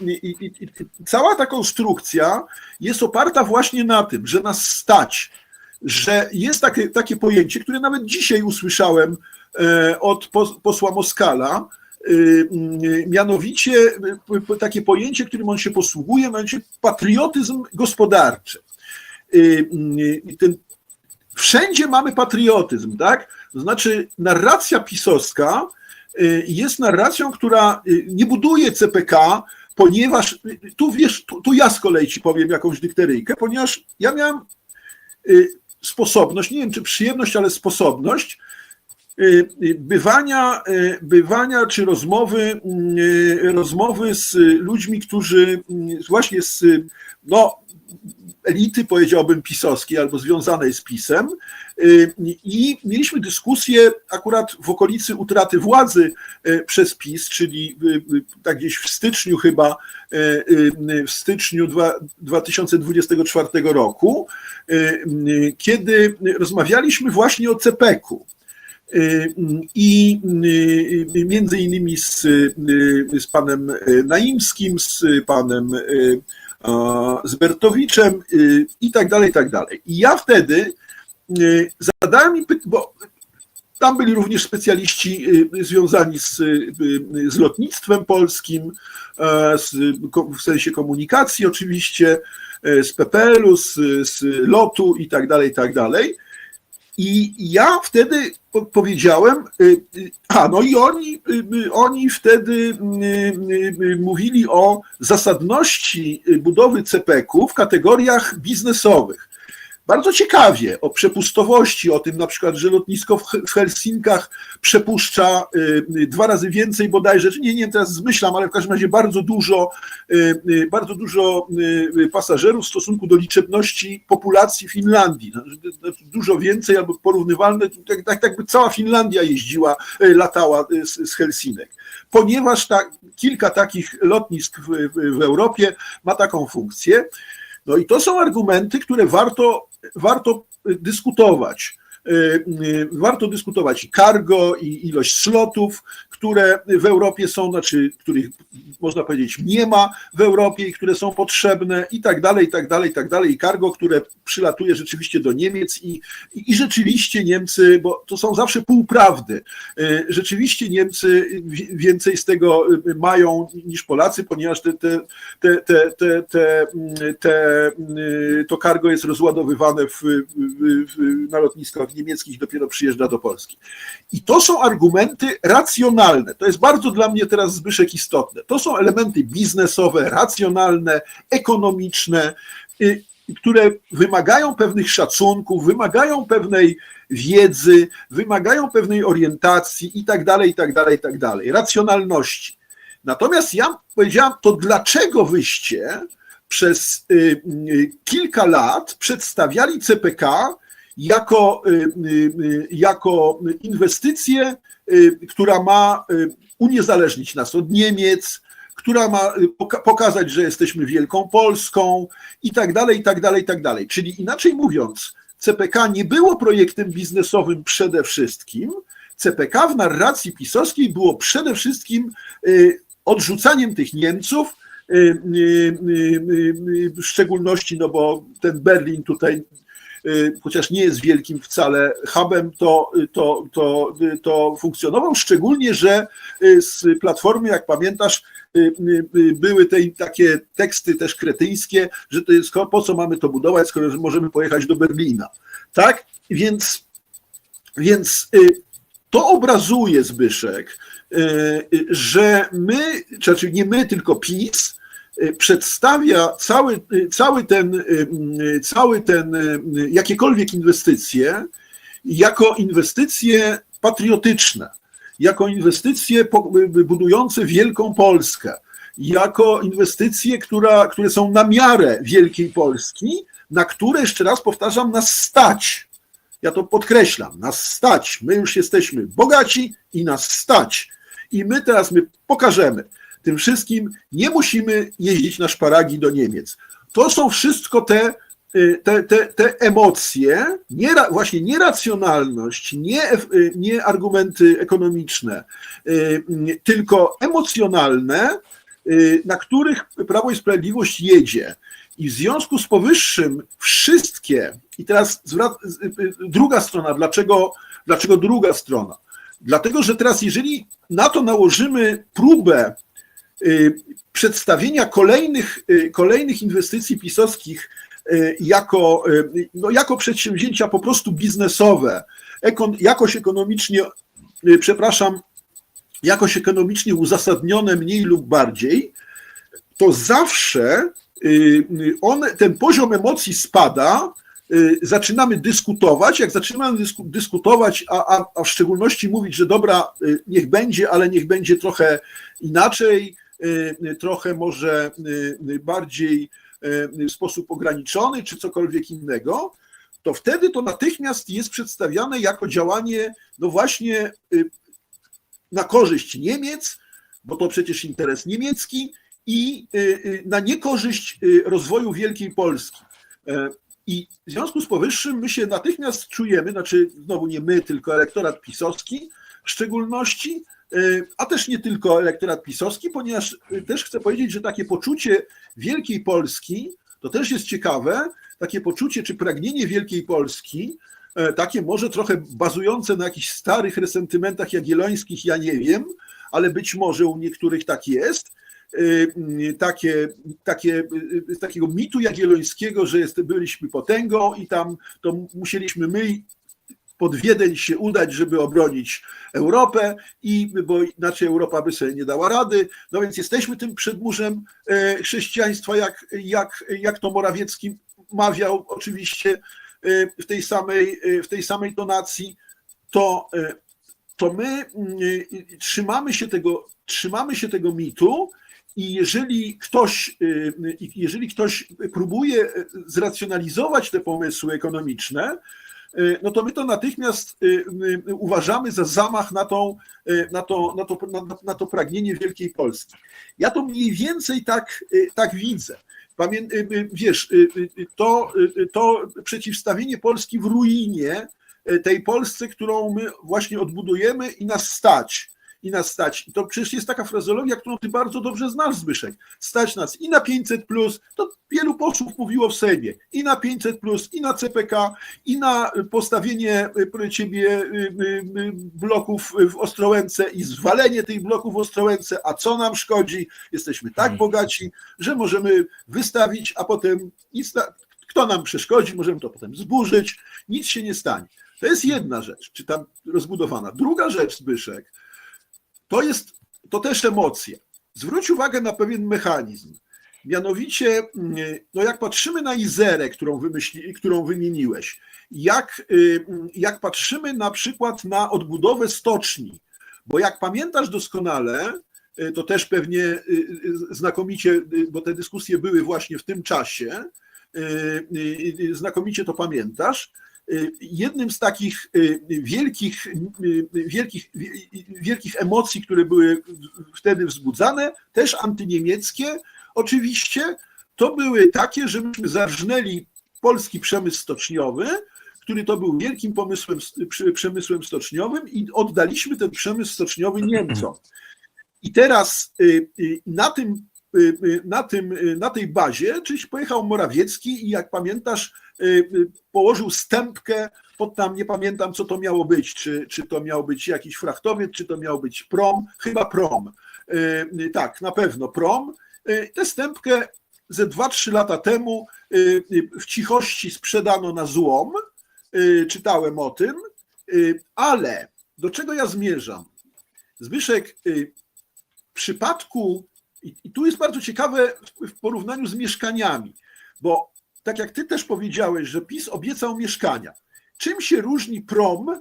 i, i, i, cała ta konstrukcja jest oparta właśnie na tym, że nas stać, że jest takie, takie pojęcie, które nawet dzisiaj usłyszałem e, od pos- posła Moskala, y, mianowicie y, takie pojęcie, którym on się posługuje, mianowicie patriotyzm gospodarczy. Ten, wszędzie mamy patriotyzm, tak? To znaczy narracja pisowska jest narracją, która nie buduje CPK, ponieważ tu wiesz, tu, tu ja z kolei ci powiem jakąś dykteryjkę, ponieważ ja miałem y, sposobność, nie wiem czy przyjemność, ale sposobność y, y, bywania, bywania czy rozmowy, rozmowy z ludźmi, którzy właśnie z no, elity, powiedziałbym, pisowskiej albo związanej z pisem. Y, I mieliśmy dyskusję akurat w okolicy utraty władzy y, przez PiS, czyli y, tak gdzieś w styczniu chyba, w styczniu dwa- 2024 roku, kiedy rozmawialiśmy właśnie o CPK-u. I między innymi z, z panem Naimskim, z panem z Bertowiczem y, i tak dalej, i tak dalej. I ja wtedy y, zadałem im pytanie, bo tam byli również specjaliści y, związani z, z lotnictwem polskim, e, z, w sensie komunikacji oczywiście, e, z PPL-u, z, z lotu i tak dalej, i tak dalej. I ja wtedy po- powiedziałem, y, y, a no i oni, y, oni wtedy mówili o zasadności budowy CPK-u w kategoriach biznesowych. Bardzo ciekawie o przepustowości, o tym na przykład, że lotnisko w He- w Helsinkach przepuszcza y, y, dwa razy więcej bodajże, nie, nie teraz zmyślam, ale w każdym razie bardzo dużo, y, bardzo dużo pasażerów w stosunku do liczebności populacji Finlandii. No, Dużo więcej albo porównywalne, tak, tak jakby cała Finlandia jeździła, latała z, z Helsinek. Ponieważ ta, kilka takich lotnisk w, w Europie ma taką funkcję, no i to są argumenty, które warto, warto dyskutować. Y, y, Warto dyskutować i cargo, i ilość slotów, które w Europie są, znaczy, których można powiedzieć nie ma w Europie i które są potrzebne, i tak dalej, i tak dalej, i tak dalej. I cargo, które przylatuje rzeczywiście do Niemiec, i, i, i rzeczywiście Niemcy, bo to są zawsze półprawdy, y, rzeczywiście Niemcy wi- więcej z tego mają niż Polacy, ponieważ te, te, te, te, te, te, te, to cargo jest rozładowywane w, w, w, na lotniskach niemieckich, dopiero przyjeżdża do Polski. I to są argumenty racjonalne. To jest bardzo dla mnie teraz Zbyszek istotne. To są elementy biznesowe, racjonalne, ekonomiczne, y, które wymagają pewnych szacunków, wymagają pewnej wiedzy, wymagają pewnej orientacji i tak dalej, i tak dalej, i tak dalej, racjonalności. Natomiast ja powiedziałam, to dlaczego wyście przez y, y, kilka lat przedstawiali CPK jako, y, y, y, jako inwestycję, która ma uniezależnić nas od Niemiec, która ma poka- pokazać, że jesteśmy Wielką Polską i tak dalej, i tak dalej, i tak dalej. Czyli inaczej mówiąc, CPK nie było projektem biznesowym przede wszystkim. CPK w narracji pisowskiej było przede wszystkim odrzucaniem tych Niemców, w szczególności, no bo ten Berlin tutaj, chociaż nie jest wielkim wcale hubem, to, to, to, to funkcjonował, szczególnie, że y, z Platformy, jak pamiętasz, y, y, y, były te takie teksty też kretyńskie, że to jest, po co mamy to budować, skoro możemy pojechać do Berlina. Tak? Więc, więc y, to obrazuje Zbyszek, y, y, że my, czy znaczy nie my, tylko PiS, y, przedstawia cały, y, cały ten, y, y, cały ten, y, jakiekolwiek inwestycje jako inwestycje patriotyczne, jako inwestycje y, budujące wielką Polskę, jako inwestycje, która, które są na miarę Wielkiej Polski, na które, jeszcze raz powtarzam, nas stać. Ja to podkreślam, nas stać. My już jesteśmy bogaci i nas stać. I my teraz my pokażemy tym wszystkim, nie musimy jeździć na szparagi do Niemiec. To są wszystko te, y, te, te, te emocje, nie, właśnie nieracjonalność, nie, ef- nie argumenty ekonomiczne, y, y, tylko emocjonalne, y, na których Prawo i Sprawiedliwość jedzie. I w związku z powyższym wszystkie, i teraz druga strona, dlaczego, dlaczego druga strona? Dlatego, że teraz jeżeli na to nałożymy próbę przedstawienia kolejnych, kolejnych inwestycji pisowskich jako, no, jako przedsięwzięcia po prostu biznesowe, ekon, jakoś ekonomicznie, przepraszam, jakoś ekonomicznie uzasadnione mniej lub bardziej, to zawsze on, ten poziom emocji spada, zaczynamy dyskutować, jak zaczynamy dysku, dyskutować, a, a, a w szczególności mówić, że dobra, niech będzie, ale niech będzie trochę inaczej, trochę może bardziej w sposób ograniczony, czy cokolwiek innego, to wtedy to natychmiast jest przedstawiane jako działanie, no właśnie na korzyść Niemiec, bo to przecież interes niemiecki, i na niekorzyść rozwoju Wielkiej Polski. I w związku z powyższym my się natychmiast czujemy, znaczy znowu nie my, tylko elektorat pisowski w szczególności, a też nie tylko elektorat pisowski, ponieważ też chcę powiedzieć, że takie poczucie Wielkiej Polski, to też jest ciekawe, takie poczucie czy pragnienie Wielkiej Polski, takie może trochę bazujące na jakichś starych resentymentach jagiellońskich, ja nie wiem, ale być może u niektórych tak jest, takie, takie, takiego mitu jagiellońskiego, że jest, byliśmy potęgą i tam to musieliśmy my pod Wiedeń się udać, żeby obronić Europę, i, bo inaczej Europa by sobie nie dała rady. No więc jesteśmy tym przedmurzem chrześcijaństwa, jak, jak, jak to Morawiecki mawiał oczywiście w tej samej, w tej samej tonacji, to, to my trzymamy się tego, trzymamy się tego mitu, i jeżeli ktoś, jeżeli ktoś próbuje zracjonalizować te pomysły ekonomiczne, no to my to natychmiast uważamy za zamach na, tą, na, to, na, to, na, na to pragnienie Wielkiej Polski. Ja to mniej więcej tak, tak widzę. Pamię, wiesz, to, to przeciwstawienie Polski w ruinie tej Polsce, którą my właśnie odbudujemy i nas stać i nas stać. I to przecież jest taka frazologia, którą ty bardzo dobrze znasz, Zbyszek. Stać nas i na 500, to wielu posłów mówiło w Sejmie, i na 500, i na CPK, i na postawienie ciebie bloków w Ostrołęce i zwalenie tych bloków w Ostrołęce. A co nam szkodzi? Jesteśmy tak hmm. bogaci, że możemy wystawić, a potem nic. Kto nam przeszkodzi, możemy to potem zburzyć, nic się nie stanie. To jest jedna rzecz, czy tam rozbudowana. Druga rzecz, Zbyszek, to jest to też emocje. Zwróć uwagę na pewien mechanizm. Mianowicie, no jak patrzymy na Izerę, którą, wymyśli, którą wymieniłeś, jak, jak patrzymy na przykład na odbudowę stoczni, bo jak pamiętasz doskonale, to też pewnie znakomicie, bo te dyskusje były właśnie w tym czasie, znakomicie to pamiętasz, jednym z takich y, wielkich, y, wielkich, wielkich emocji, które były wtedy wzbudzane, też antyniemieckie oczywiście, to były takie, że myśmy zarżnęli polski przemysł stoczniowy, który to był wielkim pomysłem, przemysłem stoczniowym i oddaliśmy ten przemysł stoczniowy Niemcom. I teraz y, na tym, na, tym, na tej bazie, czyli pojechał Morawiecki i jak pamiętasz, Y, y, położył stępkę pod tam, nie pamiętam co to miało być, czy, czy to miał być jakiś frachtowiec, czy to miał być prom, chyba prom. Y, tak, na pewno prom. Tę stępkę ze 2-3 lata temu w cichości sprzedano na złom, czytałem o tym, ale do czego ja zmierzam? Zbyszek, w przypadku, i tu jest bardzo ciekawe w porównaniu z mieszkaniami, bo tak jak ty też powiedziałeś, że PiS obiecał mieszkania. Czym się różni prom